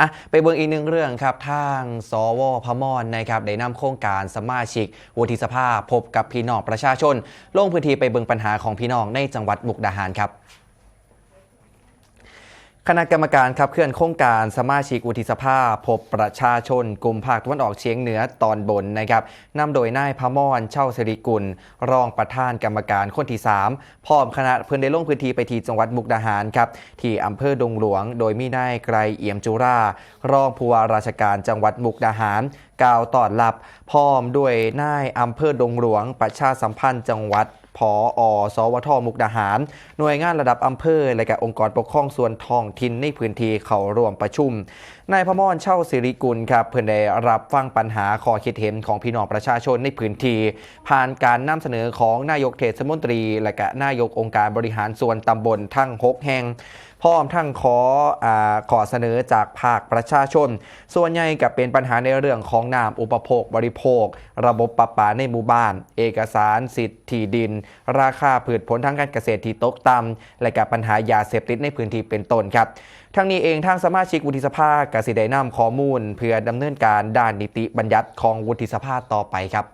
อะไปเบิ่งอีกหนึ่งเรื่องครับทางสวพมรนะครับได้นำโครงการสมาชิกวุฒิสภาพบกับพี่น้องประชาชน ลงพื้นที่ไปเบิ่งปัญหาของพี่น้องในจังหวัดมุกดาหารครับ คณะกรรมการขับเคลื่อนโครงการสมาชิกวุฒิสภาพบประชาชนกลุ่มภาคตะวันออกเฉียงเหนือตอนบนนะครับนำโดยนายพมรเช่าสิริกุล รองประธานกรรมการคนที่ 3 พร้อมคณะเพื่อนได้ลงพื้นที่ไปที่จังหวัดมุกดาหารครับที่อำเภอดงหลวง โดยมีนายไกรเอี่ยมจุรา รองผู้ว่าราชการจังหวัดมุกดาหารกล่าวต้อนรับพร้อมด้วยนายอำเภอดงหลวง ประชาสัมพันธ์จังหวัด พออสวทมุกดาหาร หน่วยงานระดับอำเภอ และก็องค์กรปกครองส่วนท้องถิ่นในพื้นที่เข้าร่วมประชุม นายพมรเช่าสิริกุลครับเพื่อได้รับฟังปัญหาข้อคิดเห็นของพี่น้องประชาชนในพื้นที่ผ่านการนำเสนอของนายกเทศมนตรี และก็นายกองค์การบริหารส่วนตำบลทั้ง6แห่งพร้อมทั้งขออขอเสนอจากภาคประชาชน ส่วนใหญ่กับเป็นปัญหาในเรื่องของน้ำอุปโภคบริโภค ระบบประปาในหมู่บ้าน เอกสารสิทธิ์ที่ดิน ราคาพืชผลทางการเกษตรที่ตกต่ำและกับปัญหายาเสพติดในพื้นที่เป็นต้นครับทั้งนี้เองทางสมาชิกวุฒิสภากสิได้นำข้อมูล เพื่อดำเนินการด้านนิติบัญญัติของวุฒิสภาต่อไปครับ